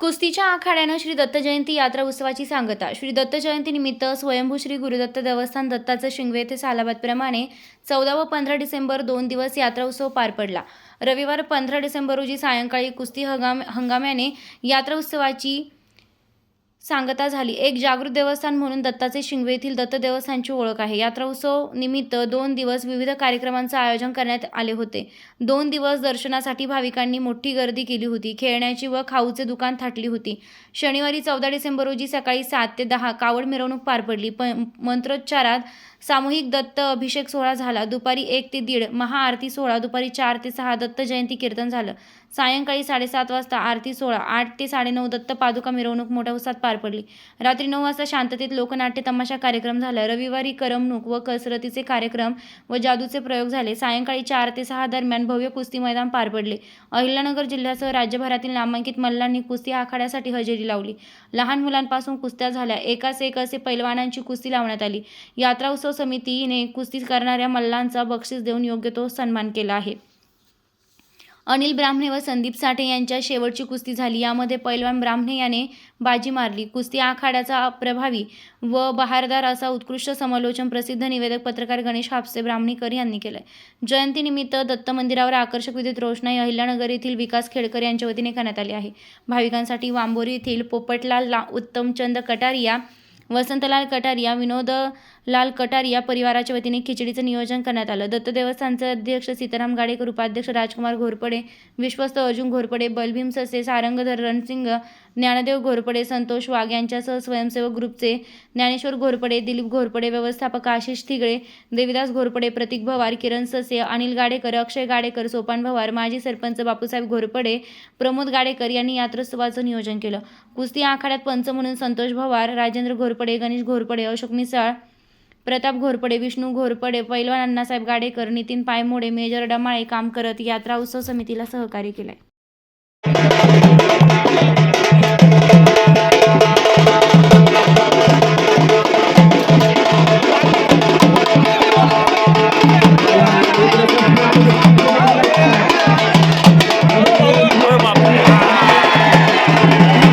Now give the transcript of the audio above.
कुस्तीच्या आखाड्यानं श्री दत्त जयंती यात्रा उत्सवाची सांगता. श्री दत्त जयंतीनिमित्त स्वयंभू श्री गुरुदत्त देवस्थान दत्ताचं शिंगवे येथे सालाबादप्रमाणे चौदा व पंधरा डिसेंबर दोन दिवस यात्रा उत्सव पार पडला. रविवार पंधरा डिसेंबर रोजी सायंकाळी कुस्ती हंगाम हंगाम्याने यात्रा उत्सवाची सांगता झाली. एक जागृत देवस्थान म्हणून दत्ताचे शिंगवे येथील दत्त देवस्थानची ओळख आहे. यात्रा उत्सव निमित्त दोन दिवस विविध कार्यक्रमांचं आयोजन करण्यात आले होते. दोन दिवस दर्शनासाठी भाविकांनी मोठी गर्दी केली होती. खेळण्याची व खाऊचे दुकान थाटली होती. शनिवारी चौदा डिसेंबर रोजी सकाळी सात ते दहा कावड मिरवणूक पार पडली. प मंत्रोच्चारात सामूहिक दत्त अभिषेक सोहळा झाला. दुपारी एक ते दीड महाआरती सोहळा. दुपारी चार ते सहा दत्त जयंती कीर्तन झालं. सायंकाळी साडेसात वाजता आरती सोहळा. आठ ते साडेनऊ दत्त पादुका मिरवणूक मोठ्या उत्साहात पार पडली. रात्री नऊ वाजता शांततेत लोकनाट्य तमाशा कार्यक्रम झाला. रविवारी करमणूक व कसरतीचे कार्यक्रम व जादूचे प्रयोग झाले. सायंकाळी चार ते सहा दरम्यान भव्य कुस्ती मैदान पार पडले. अहिल्यानगर जिल्ह्यासह राज्यभरातील नामांकित मल्लांनी कुस्ती आखाड्यासाठी हजेरी लावली. लहान मुलांपासून कुस्त्या झाल्या. एकाच एक असे पैलवानांची कुस्ती लावण्यात आली. यात्रा उत्सव समितीने कुस्ती करणाऱ्या मल्लांचा बक्षीस देऊन योग्य तो सन्मान केला आहे. अनिल ब्राह्मणे व संदीप साठे यांच्या शेवटची कुस्ती झाली. यामध्ये पैलवान ब्राह्मणे याने बाजी मारली. कुस्ती आखाड्याचा प्रभावी व बहारदार असा उत्कृष्ट समालोचन प्रसिद्ध निवेदक पत्रकार गणेश हापसे ब्राह्मणीकर यांनी केलंय. जयंतीनिमित्त दत्त मंदिरावर आकर्षक विद्युत रोषणाई अहिल्यानगर येथील विकास खेडकर यांच्या वतीने करण्यात आली आहे. भाविकांसाठी वांबोरी येथील पोपटलाल ला उत्तमचंद कटारिया वसंतलाल कटारिया विनोद लाल कटार या परिवाराच्या वतीने खिचडीचं नियोजन करण्यात आलं. दत्त देवस्थानचे अध्यक्ष सीताराम गाडेकर उपाध्यक्ष राजकुमार घोरपडे विश्वस्त अर्जुन घोरपडे बलभीम ससे सारंगधर रणसिंग ज्ञानदेव घोरपडे संतोष वाघ यांच्यासह स्वयंसेवक ग्रुपचे ज्ञानेश्वर घोरपडे दिलीप घोरपडे व्यवस्थापक आशिष थिगळे देविदास घोरपडे प्रतीक भवार किरण ससे अनिल गाडेकर अक्षय गाडेकर सोपान भवार माजी सरपंच बापूसाहेब घोरपडे प्रमोद गाडेकर यांनी यात्रोत्सवाचं नियोजन केलं. कुस्ती आखाड्यात पंच म्हणून संतोष भवार राजेंद्र घोरपडे गणेश घोरपडे अशोक मिसाळ प्रताप घोरपडे विष्णू घोरपडे पैलवान अण्णासाहेब गाडेकर नितीन पायमोडे मेजर डमाळे काम करत यात्रा उत्सव समितीला सहकार्य केलंय.